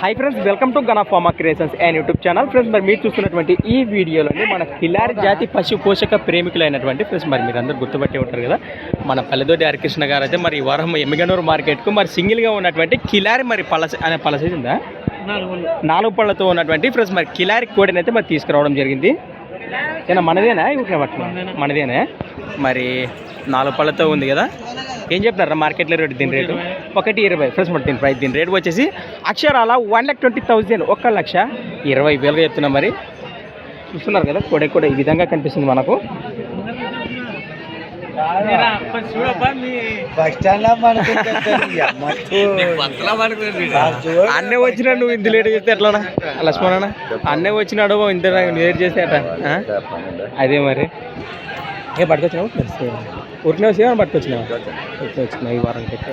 Hi friends welcome to Gana pharma creations and YouTube channel friends మరి మీరు చూస్తున్నటువంటి ఈ వీడియోలోని మన కిలారి జాతి పశు పోషక ప్రేమికులైనటువంటి ఫ్రెండ్స్ మరి మీరు అందరూ గుర్తుపట్టి ఉంటారు కదా మన పల్లెదోటి హరికృష్ణ గారు అయితే మరి ఈ వారం ఎమ్మిగనూరు మార్కెట్కు మరి సింగిల్గా ఉన్నటువంటి కిలారి మరి పలస అనే పలస ఉందా? నాలుగు పళ్ళతో ఉన్నటువంటి ఫ్రెండ్స్ మరి కిలారి కోడిని అయితే మరి తీసుకురావడం జరిగింది. ఏనా మనదేనా? పట్టుకున్నా మనదేనా? మరి నాలుగు పళ్ళతో ఉంది కదా. ఏం చెప్తారా మార్కెట్లో రేటు దీని రేటు? ఒకటి ఇరవై ఫ్రెండ్స్ మరి దీని ప్రైస్ దీని రేటు వచ్చేసి అక్షరాల వన్ ల్యాక్ ట్వంటీ థౌజండ్ ఒక్క లక్ష ఇరవై వేలుగా చెప్తున్నాం మరి. చూస్తున్నారు కదా కోడే కూడా ఈ విధంగా కనిపిస్తుంది మనకు. అన్నే వచ్చినా నువ్వు ఇంత లేట్ చేస్తే ఎట్లా లక్ష్మణ అన్నే వచ్చినాడు ఇంత లేట్ చేస్తే అట? అదే మరి. ఏ పట్టుకొచ్చినావు? ఊరికే వచ్చి పట్టుకొచ్చినావు? వచ్చినావు ఈ వారానికి అయితే.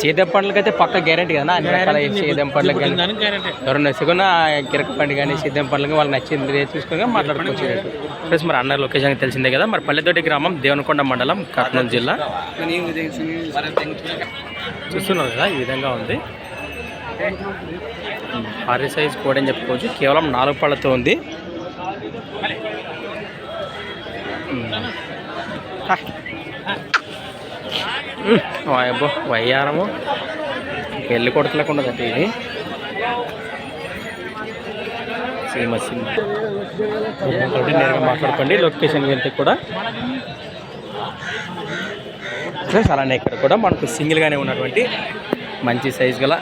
సీతం పండ్లకైతే పక్క గ్యారంటీ కదా అన్ని రకాల సీతం పండ్లకి కానీ ఎవరైనా సిగున్న కిరక పండు కానీ సీతం పండ్లకి వాళ్ళకి నచ్చింది చూసుకొని మాట్లాడుకోవచ్చు ప్లస్ మరి అన్న లొకేషన్ తెలిసిందే కదా మరి పల్లెతోటి గ్రామం దేవనకొండ మండలం కర్నూలు జిల్లా. చూస్తున్నారు కదా ఈ విధంగా ఉంది. సైజ్ కూడా అని చెప్పుకోవచ్చు. కేవలం నాలుగు పళ్ళతో ఉంది హా. ఉమ్, వాయబ్బో వయ్యారము. పెళ్ళి కొడతలేకుండా ఇది. ఫేమస్ సీమ నేరుగా మాట్లాడుకోండి. లొకేషన్ వెళ్తే కూడా? ఫ్రెండ్స్ అలానే ఇక్కడ కూడా మనకు సింగిల్గానే ఉన్నటువంటి మంచి సైజ్ గల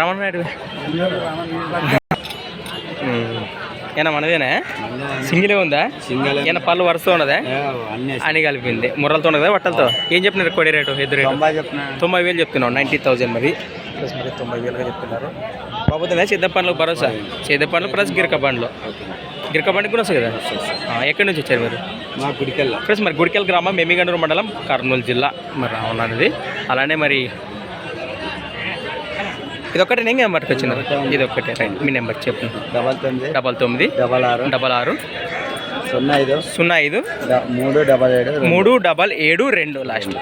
రమణ నాయుడు ఏనా మనదేనా? సింగిలే ఉందా? సింగిల్ ఏనా పళ్ళు వరుస ఉన్నదా? అని కలిపింది. ముర్రలతో ఉన్నది కదా వట్టలతో ఏం చెప్పినారు కొడి రేటు రేటు? తొంభై వేలు చెప్తున్నావు నైంటీ థౌజండ్ మరి. ప్లస్ మరి తొంభై వేలుగా చెప్తున్నారు. బాబుతుందా సిద్ధ పండ్లు భరోసా. సిద్ధ పండ్లు ప్లస్ గిరక పండ్లు గిరక పండుగ కూడా వస్తుంది కదా? ఎక్కడి నుంచి వచ్చారు మీరు? మా గుడికెళ్ళ. ఫ్రెండ్స్ మరి గుడికెల్ గ్రామం మెమిగండూరు మండలం కర్నూలు జిల్లా మరి అవునది అలానే మరి ఇది ఒక్కటే నేను నెంబర్కి వచ్చినారు ఇది ఒక్కటే రైట్. మీ నెంబర్ చెప్పు. డబల్ తొమ్మిది. డబల్ తొమ్మిది. డబల్ ఆరు. డబల్ ఆరు. సున్నా ఐదు. సున్నా ఐదు. మూడు డబల్ ఏడు. మూడు డబల్ ఏడు రెండు లాస్ట్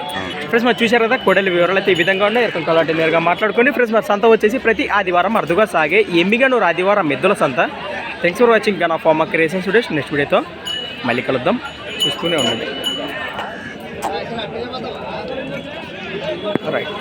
ఫ్రెండ్స్ మరి చూశారు కదా కొడలి వివరాలు అయితే ఈ విధంగా ఉన్నాయి. ఎరకం కలాంటి నేరుగా మాట్లాడుకోండి. ఫ్రెండ్స్ మరి సంత వచ్చేసి ప్రతి ఆదివారం అరుదుగా సాగే ఎమ్మిగనూరు ఆదివారం మెద్దుల సంత. Thanks for watching Gana pharma creation students next వీడియోతో మళ్ళీ కలుద్దాం. చూస్తూనే ఉండండి. రైట్